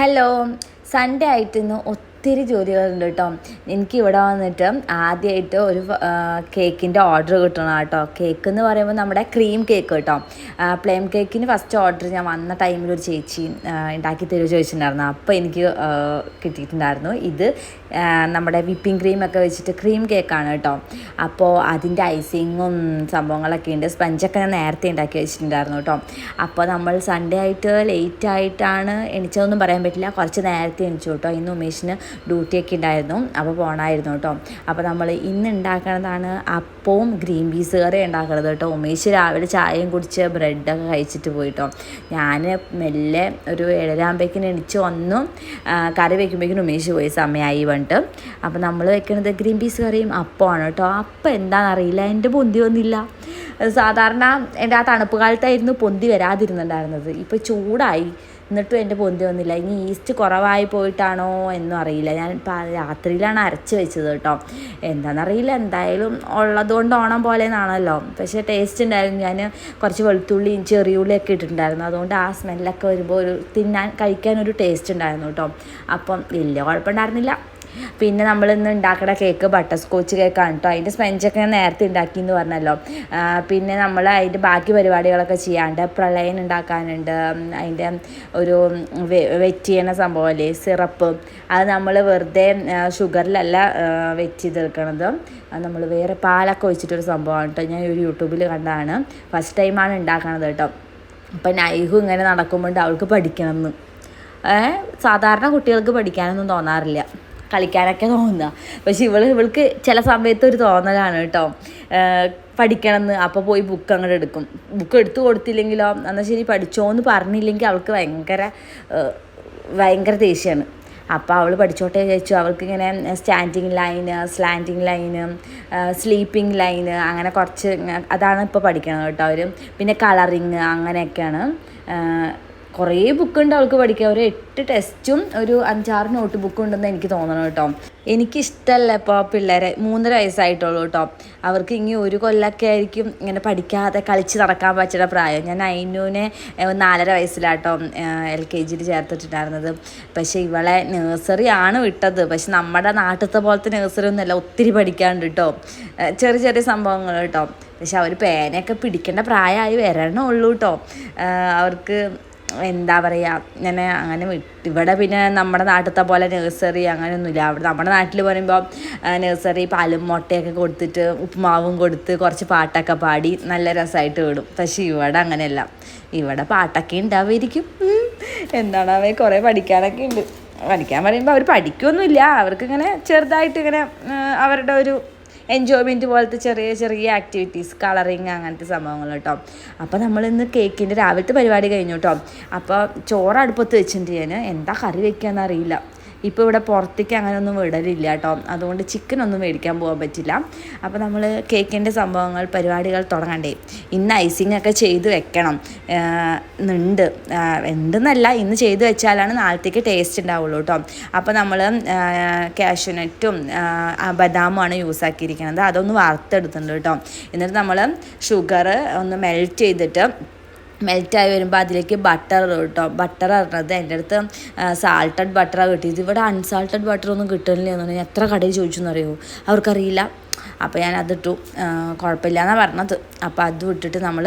Hello Sunday ആയിട്ട് ഇന്ന് ഒത്തിരി ജോലികളുണ്ട് കേട്ടോ. എനിക്ക് ഇവിടെ വന്നിട്ട് ആദ്യമായിട്ട് ഒരു കേക്കിന്റെ ഓർഡർ കിട്ടണം കേട്ടോ. കേക്ക് എന്ന് പറയുമ്പോൾ നമ്മുടെ ക്രീം കേക്ക് കേട്ടോ. പ്ലെയിം കേക്കിന് ഫസ്റ്റ് ഓർഡർ ഞാൻ വന്ന ടൈമിൽ ഒരു ചേച്ചി ഉണ്ടാക്കി തരുമോ ചോദിച്ചിട്ടുണ്ടായിരുന്നു. അപ്പോൾ എനിക്ക് കിട്ടിയിട്ടുണ്ടായിരുന്നു. ഇത് നമ്മുടെ വിപ്പിംഗ് ക്രീമൊക്കെ വെച്ചിട്ട് ക്രീം കേക്കാണ് കേട്ടോ. അപ്പോൾ അതിന്റെ ഐസിങ്ങും സംഭവങ്ങളൊക്കെ ഉണ്ട്. സ്പഞ്ചൊക്കെ ഞാൻ നേരത്തെ ഉണ്ടാക്കി വെച്ചിട്ടുണ്ടായിരുന്നു കേട്ടോ. അപ്പോൾ നമ്മൾ സൺഡേ ആയിട്ട് ലേറ്റ് ആയിട്ടാണ് എണിച്ചതൊന്നും പറയാൻ പറ്റില്ല. കുറച്ച് നേരത്തെ എണിച്ചു കേട്ടോ. ഇന്ന് ഉമേഷിന് ഡ്യൂട്ടിയൊക്കെ ഉണ്ടായിരുന്നു അപ്പോൾ പോകണമായിരുന്നു കേട്ടോ അപ്പോൾ നമ്മൾ ഇന്ന് ഉണ്ടാക്കണതാണ് അപ്പവും ഗ്രീൻ പീസ് കറി ഉണ്ടാക്കണത് കേട്ടോ ഉമേഷ് രാവിലെ ചായയും കുടിച്ച് ബ്രെഡൊക്കെ കഴിച്ചിട്ട് പോയിട്ടോ ഞാൻ മെല്ലെ ഒരു ഏഴരാകുമ്പോഴേക്കിന് എണിച്ച് വന്നു. കറി വയ്ക്കുമ്പോഴേക്കും ഉമേഷ് പോയി സമയമായി പറഞ്ഞിട്ട് അപ്പോൾ നമ്മൾ വെക്കുന്നത് ഗ്രീൻ പീസ് കറിയും അപ്പമാണ് കേട്ടോ അപ്പം എന്താണെന്നറിയില്ല എന്റെ പൊന്തി വന്നില്ല. സാധാരണ എന്റെ ആ തണുപ്പ് കാലത്തായിരുന്നു പൊന്തി വരാതിരുന്നുണ്ടായിരുന്നത്. ഇപ്പോൾ ചൂടായി. എന്നിട്ടും എന്റെ പൊന്തി വന്നില്ല. ഇനി ഈസ്റ്റ് കുറവായി പോയിട്ടാണോ എന്നും അറിയില്ല. ഞാൻ രാത്രിയിലാണ് അരച്ച് വെച്ചത് കേട്ടോ. എന്താണെന്നറിയില്ല എന്തായാലും ഉള്ളതുകൊണ്ട് ഓണം പോലെ എന്നാണല്ലോ പക്ഷേ ടേസ്റ്റ് ഉണ്ടായിരുന്നു. ഞാൻ കുറച്ച് വെളുത്തുള്ളിയും ചെറിയുള്ളിയൊക്കെ ഇട്ടിട്ടുണ്ടായിരുന്നു. അതുകൊണ്ട് ആ സ്മെല്ലൊക്കെ വരുമ്പോൾ ഒരു തിന്നാൻ കഴിക്കാൻ ഒരു ടേസ്റ്റ് ഉണ്ടായിരുന്നു കേട്ടോ. അപ്പം വലിയ കുഴപ്പമുണ്ടായിരുന്നില്ല. പിന്നെ നമ്മൾ ഇന്ന് ഉണ്ടാക്കുന്ന കേക്ക് ബട്ടർ സ്കോച്ച് കേക്കാണ് കേട്ടോ അതിന്റെ സ്പെഞ്ചൊക്കെ ഞാൻ നേരത്തെ ഉണ്ടാക്കി എന്ന് പറഞ്ഞല്ലോ പിന്നെ നമ്മൾ അതിന്റെ ബാക്കി പരിപാടികളൊക്കെ ചെയ്യാണ്ട് പ്രളയം ഉണ്ടാക്കാനുണ്ട്. അതിന്റെ ഒരു വെറ്റ് ചെയ്യണ സംഭവമല്ലേ സിറപ്പ്. അത് നമ്മൾ വെറുതെ ഷുഗറിലല്ല വെറ്റ് ചെയ്തെടുക്കണത് നമ്മൾ വേറെ പാലൊക്കെ ഒഴിച്ചിട്ടൊരു സംഭവമാണ് കേട്ടോ ഞാൻ ഒരു യൂട്യൂബിൽ കണ്ടതാണ്. ഫസ്റ്റ് ടൈമാണ് ഉണ്ടാക്കണത് കേട്ടോ അപ്പം നൈഹു ഇങ്ങനെ നടക്കുമ്പോൾ അവൾക്ക് പഠിക്കണമെന്ന് എന്ന് സാധാരണ കുട്ടികൾക്ക് പഠിക്കാനൊന്നും തോന്നാറില്ല. കളിക്കാനൊക്കെ തോന്നുക. പക്ഷെ ഇവൾ ഇവൾക്ക് ചില സമയത്ത് ഒരു തോന്നലാണ് കേട്ടോ. പഠിക്കണമെന്ന്. അപ്പോൾ പോയി ബുക്ക് അങ്ങോട്ട് എടുക്കും. ബുക്ക് എടുത്തു കൊടുത്തില്ലെങ്കിലോ എന്നാൽ ശരി പഠിച്ചോന്ന് പറഞ്ഞില്ലെങ്കിൽ അവൾക്ക് ഭയങ്കര ഭയങ്കര ദേഷ്യമാണ് അപ്പോൾ അവൾ പഠിച്ചോട്ടെ ചോദിച്ചു അവൾക്ക് ഇങ്ങനെ standing line slanting line sleeping line അങ്ങനെ കുറച്ച് അതാണ് ഇപ്പോൾ പഠിക്കണത് കേട്ടോ അവർ പിന്നെ കളറിങ് അങ്ങനെയൊക്കെയാണ്. കുറേ ബുക്കുണ്ട് അവൾക്ക് പഠിക്കുക ഒരു എട്ട് ടെസ്റ്റും ഒരു അഞ്ചാറ് നോട്ട് ബുക്ക് ഉണ്ടെന്ന് എനിക്ക് തോന്നണം കേട്ടോ. എനിക്കിഷ്ടമല്ല ഇപ്പോൾ പിള്ളേരെ. മൂന്നര വയസ്സായിട്ടുള്ളൂ കേട്ടോ. അവർക്ക് ഇനി ഒരു കൊല്ലമൊക്കെ ആയിരിക്കും ഇങ്ങനെ പഠിക്കാതെ കളിച്ച് നടക്കാൻ പറ്റുന്ന പ്രായം. ഞാൻ അയിനുവിനെ ഏഹ്, നാലര വയസ്സിലാട്ടോ എൽ കെ ജിയിൽ ചേർത്തിട്ടുണ്ടായിരുന്നത്. പക്ഷേ ഇവളെ നഴ്സറി ആണ് വിട്ടത്. പക്ഷെ നമ്മുടെ നാട്ടിലത്തെ പോലത്തെ നഴ്സറി ഒന്നുമല്ല ഒത്തിരി പഠിക്കാണ്ട് കേട്ടോ. ചെറിയ ചെറിയ സംഭവങ്ങൾ കേട്ടോ. പക്ഷെ അവർ പേനയൊക്കെ പിടിക്കേണ്ട പ്രായമായി വരണുള്ളൂ കേട്ടോ. അവർക്ക് എന്താ പറയുക ഇങ്ങനെ അങ്ങനെ ഇവിടെ പിന്നെ നമ്മുടെ നാട്ടിലത്തെ പോലെ നഴ്സറി അങ്ങനെയൊന്നുമില്ല. അവിടെ നമ്മുടെ നാട്ടിൽ പറയുമ്പോൾ നഴ്സറി പാലും മുട്ടയൊക്കെ കൊടുത്തിട്ട് ഉപ്പുമാവും കൊടുത്ത് കുറച്ച് പാട്ടൊക്കെ പാടി നല്ല രസമായിട്ട് വിടും. പക്ഷേ ഇവിടെ അങ്ങനെയല്ല. ഇവിടെ പാട്ടൊക്കെ ഉണ്ടാവുമായിരിക്കും. എന്താണ് അവയെ കുറേ പഠിക്കാനൊക്കെ ഉണ്ട്. പഠിക്കാൻ പറയുമ്പോൾ അവർ പഠിക്കുകയൊന്നുമില്ല അവർക്കിങ്ങനെ ചെറുതായിട്ട് ഇങ്ങനെ അവരുടെ ഒരു എൻജോയ്മെന്റ് പോലത്തെ ചെറിയ ചെറിയ ആക്ടിവിറ്റീസ് കളറിങ് അങ്ങനത്തെ സംഭവങ്ങൾ കേട്ടോ അപ്പോൾ നമ്മളിന്ന് കേക്കിന്റെ രാവിലത്തെ പരിപാടി കഴിഞ്ഞു കേട്ടോ അപ്പോൾ ചോറ് അടുപ്പത്ത് വെച്ചിട്ടുണ്ട് ഞാൻ. എന്താ കറി വെക്കുകയെന്ന് അറിയില്ല. ഇപ്പോൾ ഇവിടെ പുറത്തേക്ക് അങ്ങനെയൊന്നും വിടലില്ല കേട്ടോ. അതുകൊണ്ട് ചിക്കൻ ഒന്നും മേടിക്കാൻ പോകാൻ പറ്റില്ല. അപ്പോൾ നമ്മൾ കേക്കിന്റെ സംഭവങ്ങൾ പരിപാടികൾ തുടങ്ങണ്ടേ. ഇന്ന് ഐസിങ് ഒക്കെ ചെയ്ത് വെക്കണം. ഉണ്ട് ഉണ്ടെന്നല്ല ഇന്ന് ചെയ്ത് വെച്ചാലാണ് നാളത്തേക്ക് ടേസ്റ്റ് ഉണ്ടാവുള്ളൂ കേട്ടോ. അപ്പോൾ നമ്മൾ കാഷ്യൂനട്ടും ബദാമുമാണ് യൂസ് ആക്കിയിരിക്കുന്നത്. അതൊന്ന് വറുത്തെടുത്തിട്ടുണ്ട് കേട്ടോ. എന്നിട്ട് നമ്മൾ ഷുഗർ ഒന്ന് മെൽറ്റ് ചെയ്തിട്ട് മെൽറ്റായി വരുമ്പോൾ അതിലേക്ക് ബട്ടർ കേട്ടോ ബട്ടർ അറിഞ്ഞത് എന്റെ അടുത്ത് സാൾട്ടഡ് ബട്ടറാണ് കിട്ടിയത്. ഇവിടെ അൺസാൾട്ടഡ് ബട്ടർ ഒന്നും കിട്ടുന്നില്ല എന്ന് പറഞ്ഞാൽ എത്ര കടയിൽ ചോദിച്ചു എന്നറിയുമോ അവർക്കറിയില്ല. അപ്പോൾ ഞാൻ അതിട്ടു കുഴപ്പമില്ല എന്നാണ് പറഞ്ഞത്. അപ്പോൾ അത് വിട്ടിട്ട് നമ്മൾ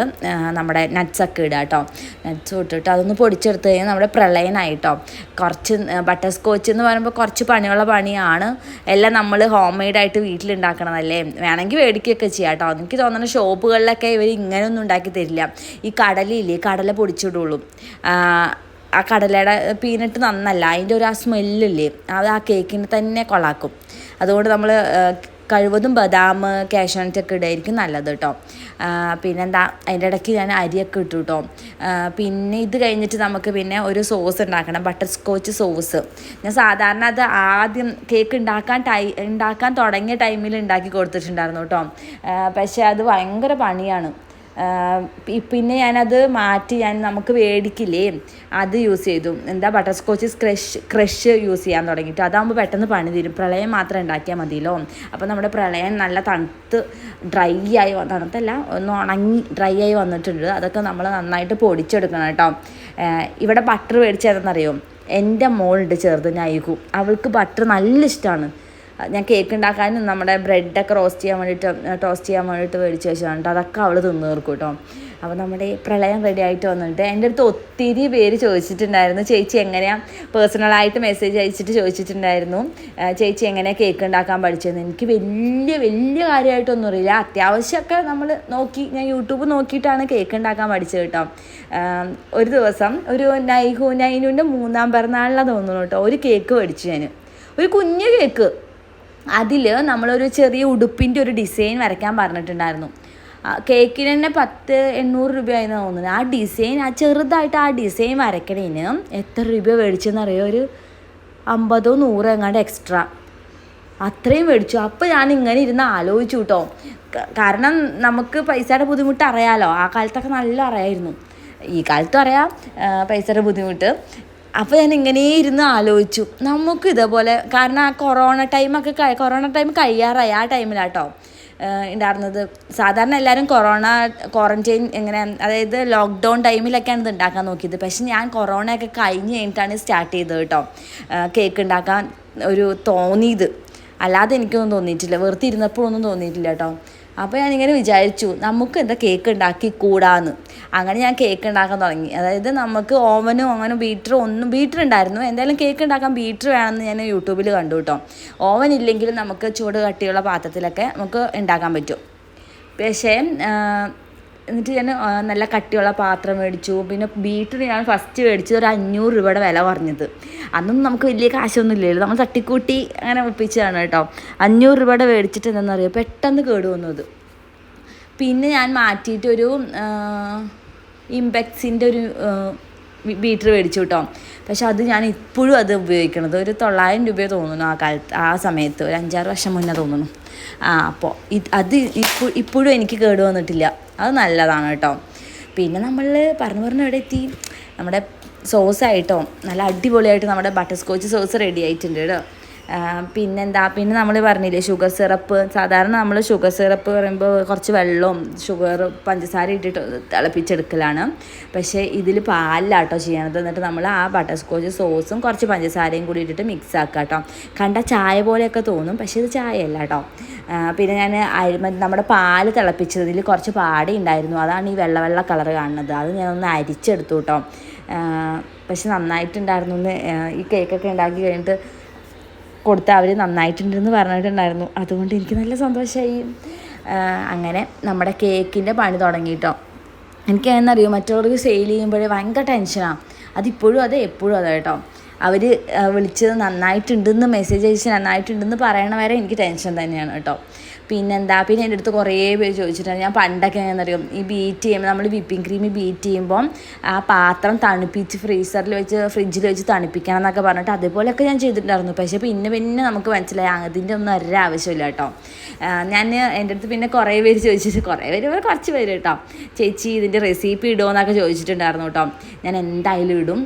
നമ്മുടെ നട്ട്സൊക്കെ ഇടുക കേട്ടോ നട്ട്സ് ഇട്ടിട്ട് അതൊന്ന് പൊടിച്ചെടുത്ത് കഴിഞ്ഞാൽ നമ്മുടെ പ്രളയനായിട്ടോ കുറച്ച് ബട്ടർ സ്കോച്ച് എന്ന് പറയുമ്പോൾ കുറച്ച് പണിയുള്ള പണിയാണ്. എല്ലാം നമ്മൾ ഹോം മെയ്ഡായിട്ട് വീട്ടിലുണ്ടാക്കണതല്ലേ? വേണമെങ്കിൽ മേടിക്കുകയൊക്കെ ചെയ്യാം കേട്ടോ എനിക്ക് തോന്നുന്നത് ഷോപ്പുകളിലൊക്കെ ഇവർ ഇങ്ങനെയൊന്നും ഉണ്ടാക്കി തരില്ല. ഈ കടലയില്ലേ കടല പൊടിച്ചിടുള്ളൂ. ആ കടലയുടെ പീനട്ട് നന്നല്ല അതിന്റെ ഒരു ആ സ്മെല്ലില്ലേ അത് ആ കേക്കിനെ തന്നെ കൊളാക്കും. അതുകൊണ്ട് നമ്മൾ കഴിവതും ബദാം കാഷ്നട്ട് ഒക്കെ ഇടായിരിക്കും നല്ലത് കേട്ടോ. പിന്നെന്താ അതിന്റെ ഇടയ്ക്ക് ഞാൻ അരിയൊക്കെ ഇട്ടു കേട്ടോ. പിന്നെ ഇത് കഴിഞ്ഞിട്ട് നമുക്ക് പിന്നെ ഒരു സോസ് ഉണ്ടാക്കണം ബട്ടർ സ്കോച്ച് സോസ് ഞാൻ സാധാരണ അത് ആദ്യം കേക്ക് ഉണ്ടാക്കാൻ ടൈ ഉണ്ടാക്കാൻ തുടങ്ങിയ ടൈമിൽ ഉണ്ടാക്കി കൊടുത്തിട്ടുണ്ടായിരുന്നു കേട്ടോ. പക്ഷേ അത് ഭയങ്കര പണിയാണ്. പിന്നെ ഞാനത് മാറ്റി ഞാൻ നമുക്ക് മേടിക്കില്ലേ അത് യൂസ് ചെയ്തു. എന്താ butter scotch crush crush use ചെയ്യാൻ തുടങ്ങിയിട്ട്. അതാകുമ്പോൾ പെട്ടെന്ന് പണി തീരും. പ്രളയം മാത്രം ഉണ്ടാക്കിയാൽ മതിയല്ലോ. അപ്പോൾ നമ്മുടെ പ്രളയം നല്ല തണുത്ത് ഡ്രൈ ആയി തണുത്തല്ല ഒന്ന് ഉണങ്ങി ഡ്രൈ ആയി വന്നിട്ടുണ്ട്. അതൊക്കെ നമ്മൾ നന്നായിട്ട് പൊടിച്ചെടുക്കണം കേട്ടോ. ഇവിടെ ബട്ടർ മേടിച്ചതെന്നറിയോ എന്റെ മോളുണ്ട് ചെറുത് നൈകു. അവൾക്ക് ബട്ടർ നല്ല ഇഷ്ടമാണ് ഞാൻ കേക്ക് ഉണ്ടാക്കാനും നമ്മുടെ ബ്രെഡൊക്കെ റോസ്റ്റ് ചെയ്യാൻ വേണ്ടിയിട്ട് ടോസ്റ്റ് ചെയ്യാൻ വേണ്ടിയിട്ട് മേടിച്ച് വെച്ചതാണ് അതൊക്കെ അവൾ തിന്നു തീർക്കും കേട്ടോ അപ്പോൾ നമ്മുടെ പ്രളയം റെഡി ആയിട്ട് വന്നിട്ട് എന്റെ അടുത്ത് ഒത്തിരി പേര് ചോദിച്ചിട്ടുണ്ടായിരുന്നു. ചേച്ചി എങ്ങനെയാണ് പേഴ്സണലായിട്ട് മെസ്സേജ് അയച്ചിട്ട് ചോദിച്ചിട്ടുണ്ടായിരുന്നു. ചേച്ചി എങ്ങനെയാണ് കേക്ക് ഉണ്ടാക്കാൻ പഠിച്ചതെന്ന്. എനിക്ക് വലിയ വലിയ കാര്യമായിട്ടൊന്നും അറിയില്ല. അത്യാവശ്യമൊക്കെ നമ്മൾ നോക്കി ഞാൻ യൂട്യൂബ് നോക്കിയിട്ടാണ് കേക്ക് ഉണ്ടാക്കാൻ പഠിച്ചത് കേട്ടോ ഒരു ദിവസം ഒരു നൈഹു നൈനുവിന്റെ മൂന്നാം പിറന്നാളിലാണ് തോന്നുന്നു കേട്ടോ ഒരു കേക്ക് മേടിച്ചു ഞാൻ ഒരു കുഞ്ഞു കേക്ക് അതിൽ നമ്മളൊരു ചെറിയ ഉടുപ്പിന്റെ ഒരു ഡിസൈൻ വരയ്ക്കാൻ പറഞ്ഞിട്ടുണ്ടായിരുന്നു. കേക്കിന് തന്നെ പത്ത് എണ്ണൂറ് രൂപയായിരുന്നു തോന്നുന്നത് ആ ഡിസൈൻ ആ ചെറുതായിട്ട് ആ ഡിസൈൻ വരയ്ക്കണേന് എത്ര രൂപ മേടിച്ചെന്നറിയോ? ഒരു അമ്പതോ നൂറോ എങ്ങാണ്ട് എക്സ്ട്രാ അത്രയും മേടിച്ചു. അപ്പോൾ ഞാൻ ഇങ്ങനെ ഇരുന്ന് ആലോചിച്ചു കേട്ടോ കാരണം നമുക്ക് പൈസയുടെ ബുദ്ധിമുട്ട് അറിയാലോ. ആ കാലത്തൊക്കെ നല്ല അറിയായിരുന്നു. ഈ കാലത്തും അറിയാം പൈസയുടെ ബുദ്ധിമുട്ട്. അപ്പോൾ ഞാൻ ഇങ്ങനെ ഇരുന്ന് ആലോചിച്ചു. നമുക്ക് ഇതേപോലെ കാരണം ആ കൊറോണ ടൈമൊക്കെ കൊറോണ ടൈം കഴിയാറായി ആ ടൈമിലാട്ടോ ഉണ്ടായിരുന്നത് സാധാരണ എല്ലാവരും കൊറോണ ക്വാറന്റൈൻ എങ്ങനെ അതായത് ലോക്ക്ഡൗൺ ടൈമിലൊക്കെയാണ് ഇത് ഉണ്ടാക്കാൻ നോക്കിയത്. പക്ഷെ ഞാൻ കൊറോണയൊക്കെ കഴിഞ്ഞ് കഴിഞ്ഞിട്ടാണ് സ്റ്റാർട്ട് ചെയ്തത് കേട്ടോ കേക്ക് ഉണ്ടാക്കാൻ ഒരു തോന്നിയത്. അല്ലാതെ എനിക്കൊന്നും തോന്നിയിട്ടില്ല. വെറുതെ ഇരുന്നപ്പോഴൊന്നും തോന്നിയിട്ടില്ല കേട്ടോ അപ്പോൾ ഞാനിങ്ങനെ വിചാരിച്ചു നമുക്ക് എന്താ കേക്ക് ഉണ്ടാക്കി കൂടാന്ന്. അങ്ങനെ ഞാൻ കേക്ക് ഉണ്ടാക്കാൻ തുടങ്ങി. അതായത് നമുക്ക് ഓവനും അങ്ങനെ ബീറ്ററും ഒന്നും ബീറ്റർ ഉണ്ടായിരുന്നു എന്തായാലും കേക്ക് ഉണ്ടാക്കാൻ ബീറ്റർ വേണമെന്ന് ഞാൻ യൂട്യൂബിൽ കണ്ടു കേട്ടോ ഓവൻ ഇല്ലെങ്കിലും നമുക്ക് ചൂട് കട്ടിയുള്ള പാത്രത്തിലൊക്കെ നമുക്ക് ഉണ്ടാക്കാൻ പറ്റും. പക്ഷേ എന്നിട്ട് ഞാൻ നല്ല കട്ടിയുള്ള പാത്രം മേടിച്ചു. പിന്നെ ബീറ്റർ ഞാൻ ഫസ്റ്റ് മേടിച്ചത് ഒരു അഞ്ഞൂറ് രൂപയുടെ വില പറഞ്ഞത് അന്നൊന്നും നമുക്ക് വലിയ കാശൊന്നും ഇല്ലല്ലോ. നമ്മൾ തട്ടിക്കൂട്ടി അങ്ങനെ ഒപ്പിച്ചതാണ് കേട്ടോ. അഞ്ഞൂറ് രൂപയുടെ മേടിച്ചിട്ട് എന്താണെന്നറിയോ പെട്ടെന്ന് കേട് വന്നത്. പിന്നെ ഞാൻ മാറ്റിയിട്ടൊരു ഇമ്പെക്സിന്റെ ഒരു ബീറ്റർ മേടിച്ചു കേട്ടോ. പക്ഷെ അത് ഞാൻ ഇപ്പോഴും അത് ഉപയോഗിക്കണത്. ഒരു തൊള്ളായിരം രൂപയെ തോന്നുന്നു ആ കാലത്ത് ആ സമയത്ത്. ഒരു അഞ്ചാറ് വർഷം മുന്നേ തോന്നുന്നു. ആ അപ്പോൾ ഇത് അത് ഇപ്പോഴും എനിക്ക് കേട് വന്നിട്ടില്ല. അത് നല്ലതാണ് കേട്ടോ. പിന്നെ നമ്മൾ പറഞ്ഞു പറഞ്ഞു എവിടെ എത്തി? നമ്മുടെ സോസായിട്ടോ നല്ല അടിപൊളിയായിട്ട് നമ്മുടെ ബട്ടർ സ്കോച്ച് സോസ് റെഡി ആയിട്ടുണ്ട് കേട്ടോ. പിന്നെന്താ? പിന്നെ നമ്മൾ പറഞ്ഞില്ലേ ഷുഗർ സിറപ്പ് സാധാരണ നമ്മൾ ഷുഗർ സിറപ്പ് പറയുമ്പോൾ കുറച്ച് വെള്ളവും ഷുഗർ പഞ്ചസാര ഇട്ടിട്ട് തിളപ്പിച്ചെടുക്കലാണ്. പക്ഷേ ഇതിൽ പാലിലാട്ടോ ചെയ്യണത്. എന്നിട്ട് നമ്മൾ ആ ബട്ടർ സ്കോച്ച് സോസും കുറച്ച് പഞ്ചസാരയും കൂടി ഇട്ടിട്ട് മിക്സ് ആക്കുക കേട്ടോ കണ്ട ചായ പോലെയൊക്കെ തോന്നും പക്ഷേ ഇത് ചായ അല്ല കേട്ടോ പിന്നെ ഞാൻ അരിമ നമ്മുടെ പാൽ തിളപ്പിച്ചതിൽ കുറച്ച് പാടി ഉണ്ടായിരുന്നു. അതാണ് ഈ വെള്ള വെള്ള കളർ കാണുന്നത്. അത് ഞാനൊന്ന് അരിച്ചെടുത്തു കേട്ടോ പക്ഷെ നന്നായിട്ടുണ്ടായിരുന്നു ഈ കേക്കൊക്കെ ഉണ്ടാക്കി കഴിഞ്ഞിട്ട് കൊടുത്ത അവർ നന്നായിട്ടുണ്ടെന്ന് പറഞ്ഞിട്ടുണ്ടായിരുന്നു. അതുകൊണ്ട് എനിക്ക് നല്ല സന്തോഷമായി അങ്ങനെ നമ്മുടെ കേക്കിന്റെ പണി തുടങ്ങിയിട്ടോ എനിക്ക് എന്നറിയോ മറ്റുള്ളവർക്ക് സെയിൽ ചെയ്യുമ്പോഴേ ഭയങ്കര ടെൻഷനാണ് അതിപ്പോഴും അതെ എപ്പോഴും അതെ കേട്ടോ. അവർ വിളിച്ചത് നന്നായിട്ടുണ്ടെന്ന് മെസ്സേജ് അയച്ച് നന്നായിട്ടുണ്ടെന്ന് പറയണ വരെ എനിക്ക് ടെൻഷൻ തന്നെയാണ് കേട്ടോ. പിന്നെന്താ? പിന്നെ എന്റെ അടുത്ത് കുറേ പേര് ചോദിച്ചിട്ടുണ്ട്. ഞാൻ പണ്ടൊക്കെ എങ്ങനെയെന്നറിയും ഈ ബീറ്റ് ചെയ്യുമ്പോൾ നമ്മൾ വിപ്പിംഗ് ക്രീം ബീറ്റ് ചെയ്യുമ്പോൾ ആ പാത്രം തണുപ്പിച്ച് ഫ്രീസറിൽ വെച്ച് ഫ്രിഡ്ജിൽ വെച്ച് തണുപ്പിക്കണം എന്നൊക്കെ പറഞ്ഞിട്ട് അതുപോലെയൊക്കെ ഞാൻ ചെയ്തിട്ടുണ്ടായിരുന്നു. പക്ഷേ പിന്നെ പിന്നെ നമുക്ക് മനസ്സിലായി അതിന്റെ ഒന്നും ഒരു ആവശ്യമില്ല കേട്ടോ. ഞാൻ എന്റെ അടുത്ത് പിന്നെ കുറേ പേര് ചോദിച്ചിട്ട് കുറേ പേര് കുറച്ച് പേര് കേട്ടോ. ചേച്ചി ഇതിന്റെ റെസിപ്പി ഇടുമോ എന്നൊക്കെ ചോദിച്ചിട്ടുണ്ടായിരുന്നു കേട്ടോ. ഞാൻ എന്തായാലും ഇടും.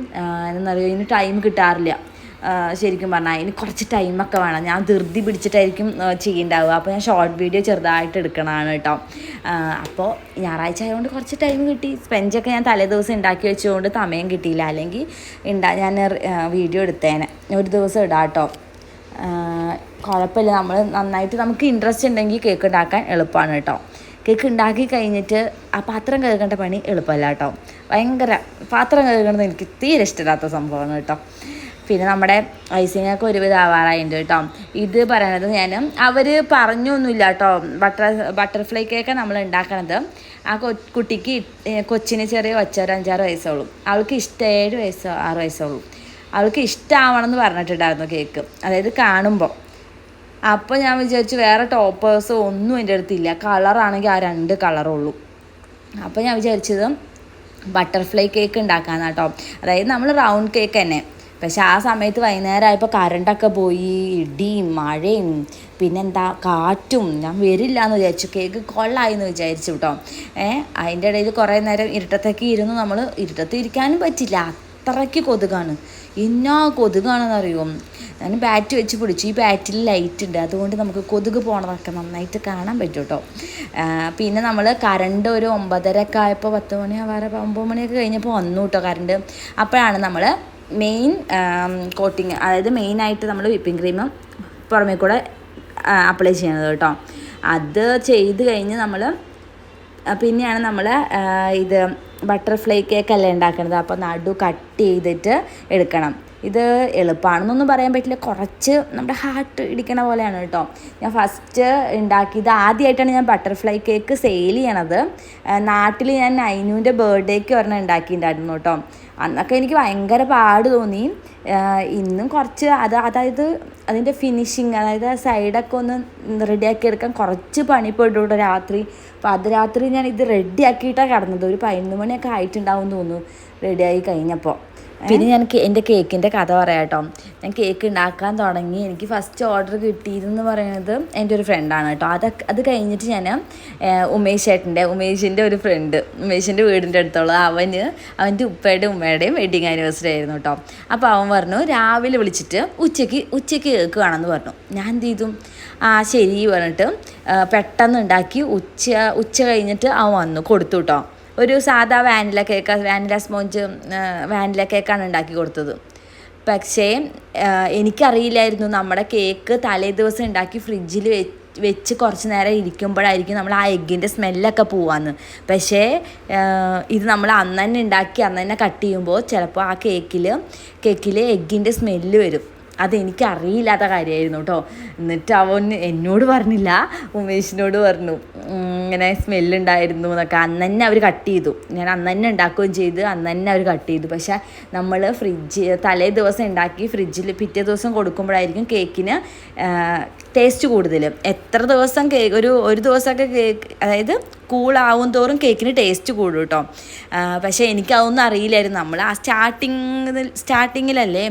എന്നറിയാം ഇതിന് ടൈം കിട്ടാറില്ല. ശരിക്കും പറഞ്ഞാൽ അതിന് കുറച്ച് ടൈമൊക്കെ വേണം. ഞാൻ ധൃതി പിടിച്ചിട്ടായിരിക്കും ചെയ്യേണ്ടാവുക. അപ്പോൾ ഞാൻ ഷോർട്ട് വീഡിയോ ചെറുതായിട്ട് എടുക്കണതാണ് കേട്ടോ അപ്പോൾ ഞായറാഴ്ച ആയതുകൊണ്ട് കുറച്ച് ടൈം കിട്ടി. സ്പെഞ്ചൊക്കെ ഞാൻ തലേദിവസം ഉണ്ടാക്കി വെച്ചുകൊണ്ട് സമയം കിട്ടിയില്ല. അല്ലെങ്കിൽ ഉണ്ടാ ഞാൻ വീഡിയോ എടുത്തേനെ. ഒരു ദിവസം ഇടാം കേട്ടോ കുഴപ്പമില്ല നമ്മൾ നന്നായിട്ട് നമുക്ക് ഇൻട്രസ്റ്റ് ഉണ്ടെങ്കിൽ കേക്ക് ഉണ്ടാക്കാൻ എളുപ്പമാണ് കേട്ടോ കേക്ക് ഉണ്ടാക്കി കഴിഞ്ഞിട്ട് ആ പാത്രം കഴുകേണ്ട പണി എളുപ്പമല്ല കേട്ടോ ഭയങ്കര പാത്രം കഴുകണത് എനിക്ക് തീരെ ഇഷ്ടമില്ലാത്ത സംഭവമാണ് കേട്ടോ പിന്നെ നമ്മുടെ ഐസിങ് ഒക്കെ ഒരുവിധം ആവാറായിട്ടുണ്ട് കേട്ടോ. ഇത് പറയണത് ഞാൻ അവർ പറഞ്ഞൊന്നുമില്ല കേട്ടോ. ബട്ടർ ബട്ടർഫ്ലൈ കേക്ക് നമ്മൾ ഉണ്ടാക്കണത് ആ കുട്ടിക്ക് കൊച്ചിന് ചെറിയ ഒരു അഞ്ചാറ് വയസ്സുള്ളൂ അവൾക്ക് ഇഷ്ടം ഏഴ് വയസ്സോ ആറ് വയസ്സുള്ളൂ അവൾക്ക് ഇഷ്ടമാവണം എന്ന് പറഞ്ഞിട്ടുണ്ടായിരുന്നു കേക്ക് അതായത് കാണുമ്പോൾ അപ്പോൾ ഞാൻ വിചാരിച്ചു വേറെ ടോപ്പേഴ്സോ ഒന്നും എന്റെ അടുത്തില്ല. കളറാണെങ്കിൽ ആ രണ്ട് കളറുള്ളൂ. അപ്പോൾ ഞാൻ വിചാരിച്ചത് ബട്ടർഫ്ലൈ കേക്ക് ഉണ്ടാക്കാന്നാട്ടോ അതായത് നമ്മൾ റൗണ്ട് കേക്ക് തന്നെ. പക്ഷെ ആ സമയത്ത് വൈകുന്നേരം ആയപ്പോൾ കറണ്ടൊക്കെ പോയി ഇടിയും മഴയും പിന്നെന്താ കാറ്റും. ഞാൻ വരില്ല എന്ന് വിചാരിച്ചു. കേക്ക് കൊള്ളായി എന്ന് വിചാരിച്ചു കേട്ടോ ഏഹ് അതിന്റെ ഇടയിൽ കുറേ നേരം ഇരുട്ടത്തൊക്കെ ഇരുന്ന്. നമ്മൾ ഇരുട്ടത്ത് ഇരിക്കാനും പറ്റില്ല. അത്രയ്ക്ക് കൊതുകാണ്. എന്നാ കൊതുകാണെന്ന് അറിയോ ഞാൻ ബാറ്റ് വെച്ച് പിടിച്ചു. ഈ ബാറ്റിൽ ലൈറ്റ് ഉണ്ട്. അതുകൊണ്ട് നമുക്ക് കൊതുക് പോണതൊക്കെ നന്നായിട്ട് കാണാൻ പറ്റും കേട്ടോ പിന്നെ നമ്മൾ കറണ്ട് ഒരു ഒമ്പതര ഒക്കെ ആയപ്പോൾ പത്ത് മണി ആവാറ് ഒമ്പത് മണിയൊക്കെ കഴിഞ്ഞപ്പോൾ വന്നു കേട്ടോ കറണ്ട് അപ്പോഴാണ് നമ്മൾ മെയിൻ കോട്ടിങ് അതായത് മെയിനായിട്ട് നമ്മൾ വിപ്പിംഗ് ക്രീം പുറമേ കൂടെ അപ്ലൈ ചെയ്യണത് കേട്ടോ. അത് ചെയ്ത് കഴിഞ്ഞ് നമ്മൾ പിന്നെയാണ് നമ്മൾ ഇത് ബട്ടർഫ്ലൈ കേക്ക് അല്ലേ ഉണ്ടാക്കുന്നത്. അപ്പോൾ നടു കട്ട് ചെയ്തിട്ട് എടുക്കണം. ഇത് എളുപ്പമാണെന്നൊന്നും പറയാൻ പറ്റില്ല. കുറച്ച് നമ്മുടെ ഹാർട്ട് ഇടിക്കണ പോലെയാണ് കേട്ടോ. ഞാൻ ഫസ്റ്റ് ഉണ്ടാക്കിയത് ആദ്യമായിട്ടാണ് ഞാൻ ബട്ടർഫ്ലൈ കേക്ക് സെയിൽ ചെയ്യണത്. നാട്ടിൽ ഞാൻ നൈനുവിന്റെ ബർത്ത്ഡേക്ക് ഒരെണ്ണം ഉണ്ടാക്കിയിട്ടുണ്ടായിരുന്നു കേട്ടോ. അന്നൊക്കെ എനിക്ക് ഭയങ്കര പാട് തോന്നി. ഇന്നും കുറച്ച് അത് അതായത് അതിന്റെ ഫിനിഷിങ് അതായത് സൈഡൊക്കെ ഒന്ന് റെഡിയാക്കി എടുക്കാൻ കുറച്ച് പണിപ്പെട്ടു രാത്രി. അപ്പോൾ അത് രാത്രി ഞാൻ ഇത് റെഡിയാക്കിയിട്ടാണ് കിടന്നത്. ഒരു പതിനൊന്ന് മണിയൊക്കെ ആയിട്ടുണ്ടാവും തോന്നുന്നു. റെഡിയായി കഴിഞ്ഞപ്പോൾ പിന്നെ ഞാൻ എന്റെ കേക്കിന്റെ കഥ പറയാം കേട്ടോ. ഞാൻ കേക്ക് ഉണ്ടാക്കാൻ തുടങ്ങി. എനിക്ക് ഫസ്റ്റ് ഓർഡർ കിട്ടിയതെന്ന് പറയുന്നത് എന്റെ ഒരു ഫ്രണ്ടാണ് കേട്ടോ. അത് അത് കഴിഞ്ഞിട്ട് ഞാൻ ഉമേഷ് ചേട്ടന്റെ ഉമേഷിന്റെ ഒരു ഫ്രണ്ട് ഉമേഷിന്റെ വീടിന്റെ അടുത്തുള്ള അവന് അവന്റെ ഉപ്പയുടെയും ഉമ്മയുടെയും വെഡിങ് ആനിവേഴ്സറി ആയിരുന്നു കേട്ടോ. അപ്പോൾ അവൻ പറഞ്ഞു രാവിലെ വിളിച്ചിട്ട് ഉച്ചയ്ക്ക് ഉച്ചയ്ക്ക് കേക്ക് വേണമെന്ന് പറഞ്ഞു. ഞാൻ എന്ത് ചെയ്തു? ആ ശരി പറഞ്ഞിട്ട് പെട്ടെന്ന് ഉണ്ടാക്കി ഉച്ച ഉച്ച കഴിഞ്ഞിട്ട് അവൻ വന്നു കൊടുത്തു കേട്ടോ. ഒരു സാധാ vanilla cake vanilla sponge vanilla കേക്കാണ് ഉണ്ടാക്കി കൊടുത്തത്. പക്ഷേ എനിക്കറിയില്ലായിരുന്നു നമ്മുടെ കേക്ക് തലേ ദിവസം ഉണ്ടാക്കി ഫ്രിഡ്ജിൽ വെച്ച് വെച്ച് കുറച്ച് നേരം ഇരിക്കുമ്പോഴായിരിക്കും നമ്മൾ ആ എഗ്ഗിന്റെ സ്മെല്ലൊക്കെ പോവാന്ന്. പക്ഷേ ഇത് നമ്മൾ അന്ന് തന്നെ ഉണ്ടാക്കി അന്ന് തന്നെ കട്ട് ചെയ്യുമ്പോൾ ചിലപ്പോൾ ആ കേക്കിൽ കേക്കിൽ എഗ്ഗിന്റെ സ്മെല്ല് വരും. അതെനിക്ക് അറിയില്ലാത്ത കാര്യമായിരുന്നു കേട്ടോ. എന്നിട്ട് അവൻ എന്നോട് പറഞ്ഞില്ല ഉമേഷിനോട് പറഞ്ഞു. ഇങ്ങനെ സ്മെല്ലുണ്ടായിരുന്നു എന്നൊക്കെ. അന്ന് തന്നെ അവർ കട്ട് ചെയ്തു. ഞാൻ അന്ന് തന്നെ ഉണ്ടാക്കുകയും ചെയ്ത് അന്ന് തന്നെ അവർ കട്ട് ചെയ്തു. പക്ഷേ നമ്മൾ ഫ്രിഡ്ജ് തലേ ദിവസം ഉണ്ടാക്കി ഫ്രിഡ്ജിൽ പിറ്റേ ദിവസം കൊടുക്കുമ്പോഴായിരിക്കും കേക്കിന് ടേസ്റ്റ് കൂടുതൽ എത്ര ദിവസം കേക്ക് ഒരു ഒരു ദിവസമൊക്കെ കേക്ക് അതായത് കൂളാവും തോറും കേക്കിന് ടേസ്റ്റ് കൂടും കേട്ടോ പക്ഷേ എനിക്കതൊന്നും അറിയില്ലായിരുന്നു. നമ്മൾ ആ സ്റ്റാർട്ടിങ്ങിൽ സ്റ്റാർട്ടിങ്ങിലല്ലേ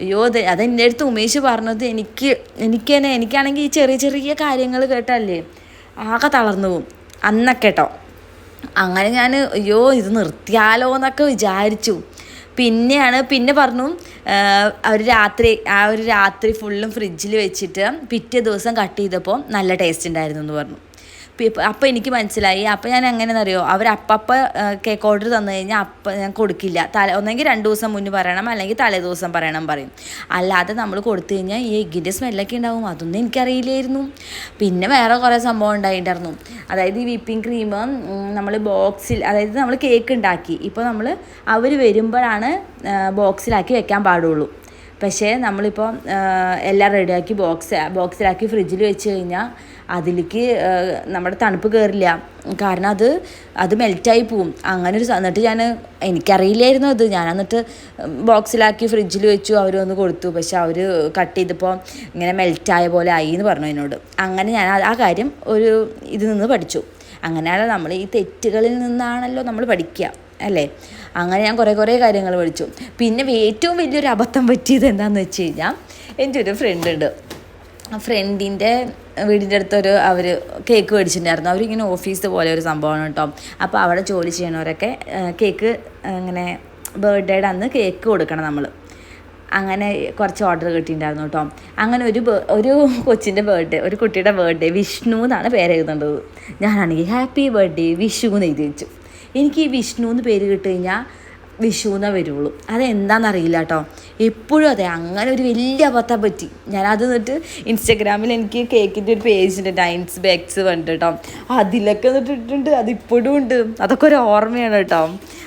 അയ്യോ അത് അതെന്റെ അടുത്ത് ഉമേഷ് പറഞ്ഞത് എനിക്ക് എനിക്ക് തന്നെ എനിക്കാണെങ്കിൽ ഈ ചെറിയ ചെറിയ കാര്യങ്ങൾ കേട്ടല്ലേ? ആകെ തളർന്നു പോകും അന്നൊക്കെ കേട്ടോ അങ്ങനെ ഞാൻ അയ്യോ ഇത് നിർത്തിയാലോ എന്നൊക്കെ വിചാരിച്ചു. പിന്നെയാണ് പിന്നെ പറഞ്ഞു ഒരു രാത്രി ആ ഒരു രാത്രി ഫുള്ളും ഫ്രിഡ്ജിൽ വെച്ചിട്ട് പിറ്റേ ദിവസം കട്ട് ചെയ്തപ്പോൾ നല്ല ടേസ്റ്റ് ഉണ്ടായിരുന്നു എന്ന് പറഞ്ഞു. അപ്പോൾ എനിക്ക് മനസ്സിലായി. അപ്പോൾ ഞാൻ എങ്ങനെയെന്നറിയോ അവർ അപ്പപ്പ കേക്ക് ഓർഡർ തന്നു കഴിഞ്ഞാൽ അപ്പം ഞാൻ കൊടുക്കില്ല. തല ഒന്നെങ്കിൽ രണ്ട് ദിവസം മുന്നേ പറയണം. അല്ലെങ്കിൽ തലേ ദിവസം പറയണം പറയും. അല്ലാതെ നമ്മൾ കൊടുത്തു കഴിഞ്ഞാൽ ഈ എഗ്ഗിന്റെ സ്മെല്ലൊക്കെ ഉണ്ടാവും. അതൊന്നും എനിക്കറിയില്ലായിരുന്നു. പിന്നെ വേറെ കുറേ സംഭവം ഉണ്ടായിട്ടുണ്ടായിരുന്നു അതായത് ഈ വിപ്പിംഗ് ക്രീം നമ്മൾ ബോക്സിൽ അതായത് നമ്മൾ കേക്ക് ഉണ്ടാക്കി ഇപ്പോൾ നമ്മൾ അവർ വരുമ്പോഴാണ് ബോക്സിലാക്കി വെക്കാൻ പാടുള്ളൂ. പക്ഷേ നമ്മളിപ്പോൾ എല്ലാം റെഡിയാക്കി ബോക്സ് ബോക്സിലാക്കി ഫ്രിഡ്ജിൽ വെച്ച് കഴിഞ്ഞാൽ അതിലേക്ക് നമ്മുടെ തണുപ്പ് കയറില്ല കാരണം അത് അത് മെൽറ്റായി പോവും. അങ്ങനെ ഒരു എന്നിട്ട് ഞാൻ എനിക്കറിയില്ലായിരുന്നു അത്. ഞാൻ എന്നിട്ട് ബോക്സിലാക്കി ഫ്രിഡ്ജിൽ വെച്ചു അവർ ഒന്ന് കൊടുത്തു. പക്ഷെ അവർ കട്ട് ചെയ്തപ്പോൾ ഇങ്ങനെ മെൽറ്റായ പോലെ ആയി എന്ന് പറഞ്ഞു എന്നോട്. അങ്ങനെ ഞാൻ ആ കാര്യം ഒരു ഇതിൽ നിന്ന് പഠിച്ചു. അങ്ങനെയാണ് നമ്മൾ ഈ തെറ്റുകളിൽ നിന്നാണല്ലോ നമ്മൾ പഠിക്കുക അല്ലേ? അങ്ങനെ ഞാൻ കുറേ കുറേ കാര്യങ്ങൾ പഠിച്ചു. പിന്നെ ഏറ്റവും വലിയൊരു അബദ്ധം പറ്റിയത് എന്താണെന്ന് വെച്ച് കഴിഞ്ഞാൽ എന്റെ ഒരു ഫ്രണ്ട് ഉണ്ട്. ഫ്രണ്ടിന്റെ വീടിന്റെ അടുത്തൊരു അവർ കേക്ക് മേടിച്ചിട്ടുണ്ടായിരുന്നു. അവരിങ്ങനെ ഓഫീസ് പോലെ ഒരു സംഭവമാണ് കേട്ടോ. അപ്പോൾ അവിടെ ജോലി ചെയ്യണവരൊക്കെ കേക്ക് ഇങ്ങനെ ബർത്ത്ഡേയുടെ അന്ന് കേക്ക് കൊടുക്കണം നമ്മൾ അങ്ങനെ കുറച്ച് ഓർഡർ കിട്ടിയിട്ടുണ്ടായിരുന്നു കേട്ടോ. അങ്ങനെ ഒരു ഒരു കൊച്ചിന്റെ ബർത്ത്ഡേ ഒരു കുട്ടിയുടെ ബർത്ത്ഡേ വിഷ്ണു എന്നാണ് പേര് എഴുതേണ്ടത്. ഞാനാണെങ്കിൽ ഹാപ്പി ബർത്ത്ഡേ വിഷു എന്ന് എഴുതി വെച്ചു. എനിക്ക് ഈ വിഷ്ണു എന്ന് പേര് കിട്ടി കഴിഞ്ഞാൽ വിഷു എന്നേ വരുള്ളൂ അതെന്താണെന്നറിയില്ല കേട്ടോ എപ്പോഴും അതെ അങ്ങനെ ഒരു വലിയ അബദ്ധം പറ്റി. ഞാനത് എന്നിട്ട് ഇൻസ്റ്റഗ്രാമിൽ എനിക്ക് കേക്കിന്റെ ഒരു പേജ് ഉണ്ട് ഡൈൻസ് ബാഗ്സ് വേണ്ട കേട്ടോ അതിലൊക്കെ എന്നിട്ട് ഇട്ടിട്ടുണ്ട് അതിപ്പോഴും ഉണ്ട്. അതൊക്കെ ഒരു ഓർമ്മയാണ് കേട്ടോ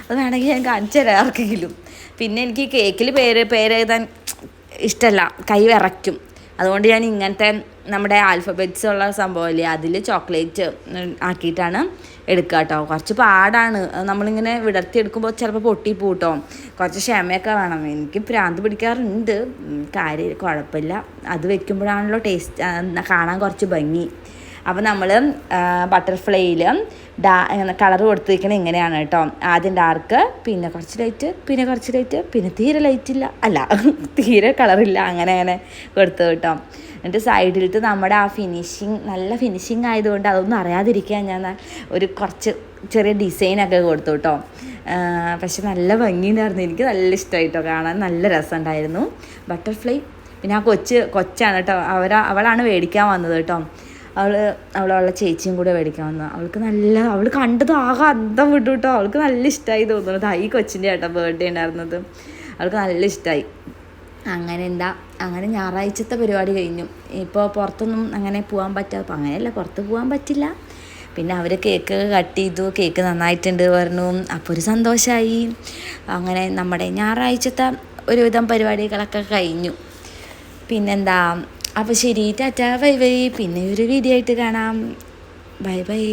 അത് വേണമെങ്കിൽ ഞാൻ കാണിച്ചു തരാം ആർക്കെങ്കിലും. പിന്നെ എനിക്ക് കേക്കിൽ പേര് പേരെഴുതാൻ ഇഷ്ടമല്ല കൈ വിറയ്ക്കും. അതുകൊണ്ട് ഞാൻ ഇങ്ങനത്തെ നമ്മുടെ ആൽഫബറ്റ്സ് ഉള്ള സംഭവമില്ലേ? അതിൽ ചോക്ലേറ്റ് ആക്കിയിട്ടാണ് എടുക്കുക കേട്ടോ. കുറച്ച് പാടാണ്. നമ്മളിങ്ങനെ വിടർത്തി എടുക്കുമ്പോൾ ചിലപ്പോൾ പൊട്ടി പൂട്ടോ കുറച്ച് ക്ഷമയൊക്കെ വേണം. എനിക്ക് ഭ്രാന്ത് പിടിക്കാറുണ്ട്. കാര്യം കുഴപ്പമില്ല. അത് വെക്കുമ്പോഴാണല്ലോ ടേസ്റ്റ് കാണാൻ കുറച്ച് ഭംഗി. അപ്പോൾ നമ്മൾ ബട്ടർഫ്ലൈയിൽ ഡാ കളർ കൊടുത്തിരിക്കുന്നത് ഇങ്ങനെയാണ് കേട്ടോ. ആദ്യം ഡാർക്ക് പിന്നെ കുറച്ച് ലൈറ്റ് പിന്നെ കുറച്ച് ലൈറ്റ് പിന്നെ തീരെ ലൈറ്റ് ഇല്ല. അല്ല തീരെ കളറില്ല അങ്ങനെ അങ്ങനെ കൊടുത്തു കേട്ടോ. എന്നിട്ട് സൈഡിലിട്ട് നമ്മുടെ ആ ഫിനിഷിങ് നല്ല ഫിനിഷിങ് ആയതുകൊണ്ട് അതൊന്നും അറിയാതിരിക്കാൻ ഞാൻ ഒരു കുറച്ച് ചെറിയ ഡിസൈനൊക്കെ കൊടുത്തു കേട്ടോ. പക്ഷെ നല്ല ഭംഗിയുണ്ടായിരുന്നു. എനിക്ക് നല്ല ഇഷ്ടമായിട്ടോ കാണാൻ. നല്ല രസമുണ്ടായിരുന്നു. ബട്ടർഫ്ലൈ പിന്നെ ആ കൊച്ച് കൊച്ചാണ് കേട്ടോ. അവരാ അവളാണ് മേടിക്കാൻ വന്നത് കേട്ടോ. അവൾ അവളുള്ള ചേച്ചിയും കൂടെ മേടിക്കാൻ വന്നു. അവൾക്ക് നല്ല അവൾ കണ്ടത് ആകെ അന്തം വിട്ടു കേട്ടോ അവൾക്ക് നല്ല ഇഷ്ടമായി തോന്നുന്നത് ഈ കൊച്ചിന്റെ കേട്ടോ ബർത്ത്ഡേ ഉണ്ടായിരുന്നത്. അവൾക്ക് നല്ല ഇഷ്ടമായി അങ്ങനെ എന്താ അങ്ങനെ ഞായറാഴ്ചത്തെ പരിപാടി കഴിഞ്ഞു. ഇപ്പോൾ പുറത്തൊന്നും അങ്ങനെ പോകാൻ പറ്റാ അപ്പം അങ്ങനെയല്ല പുറത്ത് പോകാൻ പറ്റില്ല. പിന്നെ അവർ കേക്ക് കട്ട് ചെയ്തു. കേക്ക് നന്നായിട്ടുണ്ട് പറഞ്ഞു. അപ്പോൾ ഒരു സന്തോഷമായി അങ്ങനെ നമ്മുടെ ഞായറാഴ്ചത്തെ ഒരുവിധം പരിപാടികളൊക്കെ കഴിഞ്ഞു. പിന്നെന്താ അപ്പോൾ ശരി ടാറ്റ ബൈ ബൈ. പിന്നെ ഒരു വീഡിയോ ആയിട്ട് കാണാം. Bye bye.